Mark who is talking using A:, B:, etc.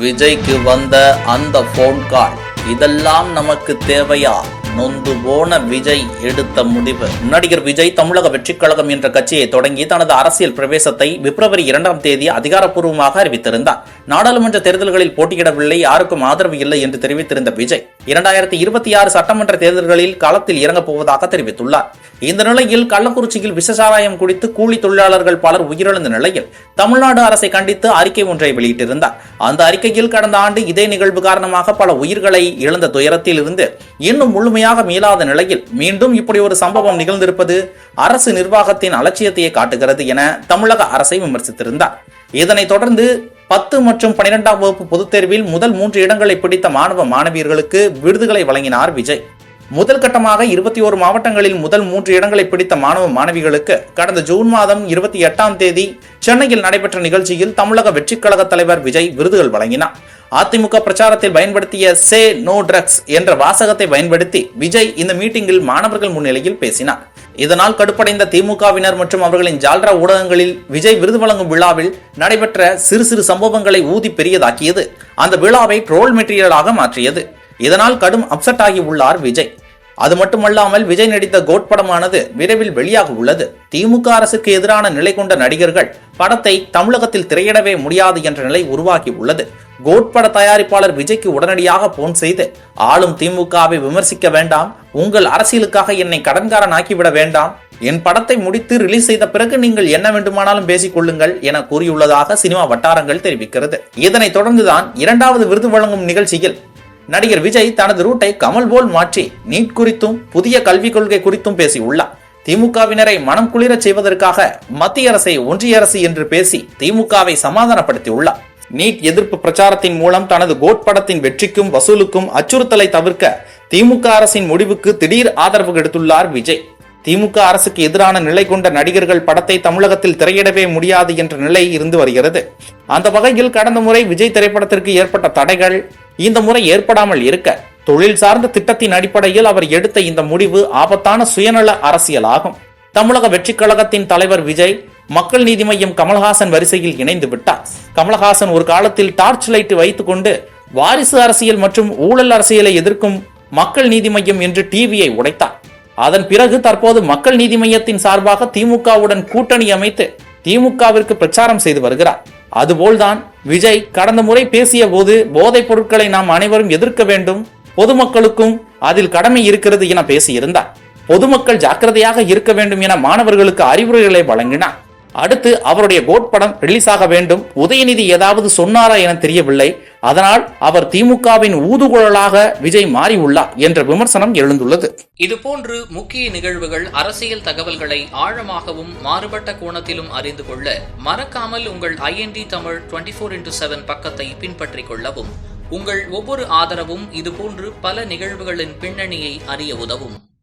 A: விஜய்க்கு வந்த அந்த ஃபோன் கால் இதெல்லாம் நமக்கு தேவையா? நொந்து போன விஜய் எடுத்த முடிவு. நடிகர் விஜய் தமிழக வெற்றிக் கழகம் என்ற கட்சியை தொடங்கி தனது அரசியல் பிரவேசத்தை பிப்ரவரி இரண்டாம் தேதி அதிகாரப்பூர்வமாக அறிவித்திருந்தார். நாடாளுமன்ற தேர்தல்களில் போட்டியிடவில்லை யாருக்கும் ஆதரவு இல்லை என்று தெரிவித்திருந்த விஜய் இரண்டாயிரத்தி இருபத்தி ஆறு சட்டமன்ற தேர்தல்களில் களத்தில் இறங்கப் போவதாக தெரிவித்துள்ளார். இந்த நிலையில் கள்ளக்குறிச்சியில் விசசாராயம் குடித்து கூலி தொழிலாளர்கள் பலர் உயிரிழந்த நிலையில் தமிழ்நாடு அரசை கண்டித்து அறிக்கை ஒன்றை வெளியிட்டிருந்தார். அந்த அறிக்கையில் கடந்த ஆண்டு இதே நிகழ்வு காரணமாக பல உயிர்களை இழந்த துயரத்தில் இருந்து இன்னும் முழுமையாக மீளாத நிலையில் மீண்டும் இப்படி ஒரு சம்பவம் நிகழ்ந்திருப்பது அரசு நிர்வாகத்தின் அலட்சியத்தையே காட்டுகிறது என தமிழக அரசை விமர்சித்திருந்தார். இதனைத் தொடர்ந்து பத்து மற்றும் பனிரெண்டாம் வகுப்பு பொதுத் தேர்வில் முதல் மூன்று இடங்களை பிடித்த மாணவ மாணவியர்களுக்கு விருதுகளை வழங்கினார் விஜய். முதல் கட்டமாக இருபத்தி ஓரு மாவட்டங்களில் முதல் மூன்று இடங்களை பிடித்த மாணவ மாணவிகளுக்கு கடந்த ஜூன் மாதம் இருபத்தி எட்டாம் தேதி சென்னையில் நடைபெற்ற நிகழ்ச்சியில் தமிழக வெற்றிக் கழக தலைவர் விஜய் விருதுகள் வழங்கினார். அதிமுக பிரச்சாரத்தில் பயன்படுத்திய சே நோ ட்ரக்ஸ் என்ற வாசகத்தை பயன்படுத்தி விஜய் இந்த மீட்டிங்கில் மாணவர்கள் முன்னிலையில் பேசினார். இதனால் கடுப்படைந்த திமுகவினர் மற்றும் அவர்களின் ஜால்ரா ஊடகங்களில் விஜய் விருது வழங்கும் விழாவில் நடைபெற்ற சிறு சிறு சம்பவங்களை ஊதி பெரியதாக்கியது. அந்த விழாவை ட்ரோல் மெட்டீரியலாக மாற்றியது. இதனால் கடும் அப்செட் ஆகி உள்ளார் விஜய். அது மட்டுமல்லாமல் விஜய் நடித்த கோட் படமானது விரைவில் வெளியாக உள்ளது. திமுக அரசுக்கு எதிரான நிலை கொண்ட நடிகர்கள் படத்தை தமிழகத்தில் திரையிடவே முடியாது என்ற நிலை உருவாகி உள்ளது. கோட் பட தயாரிப்பாளர் விஜய்க்கு உடனடியாக போன் செய்து ஆளும் திமுகவை விமர்சிக்க வேண்டாம். உங்கள் அரசியலுக்காக என்னை கடன்காரன் ஆக்கிவிட வேண்டாம். என் படத்தை முடித்து ரிலீஸ் செய்த பிறகு நீங்கள் என்ன வேண்டுமானாலும் பேசிக் கொள்ளுங்கள் என கூறியுள்ளதாக சினிமா வட்டாரங்கள் தெரிவிக்கிறது. இதனைத் தொடர்ந்துதான் இரண்டாவது விருது வழங்கும் நிகழ்ச்சியில் நடிகர் விஜய் தனது ரூட்டை கமல் போல் மாற்றி நீட் குறித்தும் புதிய கல்விக் கொள்கை குறித்தும் பேசியுள்ளார். திமுகவினரை மனம் குளிரச் செய்வதற்காக மத்திய அரசை ஒன்றிய அரசு என்று பேசி திமுகவை சமாதானப்படுத்தியுள்ளார். நீட் எதிர்ப்பு பிரச்சாரத்தின் மூலம் தனது கோட் படத்தின் வெற்றிக்கும் வசூலுக்கும் அச்சுறுத்தலை தவிர்க்க திமுக அரசின் முடிவுக்கு திடீர் ஆதரவு எடுத்துள்ளார் விஜய். திமுக அரசுக்கு எதிரான நிலை கொண்ட நடிகர்கள் படத்தை தமிழகத்தில் திரையிடவே முடியாது என்ற நிலை இருந்து வருகிறது. அந்த வகையில் கடந்த முறை விஜய் திரைப்படத்திற்கு ஏற்பட்ட தடைகள் இந்த முறை ஏற்படாமல் இருக்க தொழில் சார்ந்த திட்டத்தின் அடிப்படையில் அவர் எடுத்த இந்த முடிவு ஆபத்தான சுயநல அரசியலாகும். தமிழக வெற்றிக் கழகத்தின் தலைவர் விஜய் மக்கள் நீதி மையம் கமல்ஹாசன் வரிசையில் இணைந்து விட்டார். கமல்ஹாசன் ஒரு காலத்தில் டார்ச் லைட் வைத்துக்கொண்டு வாரிசு அரசியல் மற்றும் ஊழல் அரசியலை எதிர்க்கும் மக்கள் நீதி மையம் என்று டிவியை உடைத்தார். அதன் பிறகு தற்போது மக்கள் நீதி மையத்தின் சார்பாக திமுகவுடன் கூட்டணி அமைத்து திமுகவிற்கு பிரச்சாரம் செய்து வருகிறார். அதுபோல்தான் விஜய் கடந்த முறை பேசிய போது போதைப் பொருட்களை நாம் அனைவரும் எதிர்க்க வேண்டும் பொதுமக்களுக்கும் அதில் கடமை இருக்கிறது என பேசியிருந்தார். பொதுமக்கள் ஜாக்கிரதையாக இருக்க வேண்டும் என மாணவர்களுக்கு அறிவுரைகளை வழங்கினார். அடுத்து அவருடைய கோட் படம் ரிலீஸ் ஆக வேண்டும். உதயநிதி ஏதாவது சொன்னாரா என தெரியவில்லை. அதனால் அவர் திமுகவின் ஊதுகுழலாக விஜய் மாறியுள்ளார் என்ற விமர்சனம் எழுந்துள்ளது.
B: இதுபோன்று முக்கிய நிகழ்வுகள் அரசியல் தகவல்களை ஆழமாகவும் மாறுபட்ட கோணத்திலும் அறிந்து கொள்ள மறக்காமல் உங்கள் IND Tamil twenty four into seven பக்கத்தை பின்பற்றிக் கொள்ளவும். உங்கள் ஒவ்வொரு ஆதரவும் இதுபோன்று பல நிகழ்வுகளின் பின்னணியை அறிய உதவும்.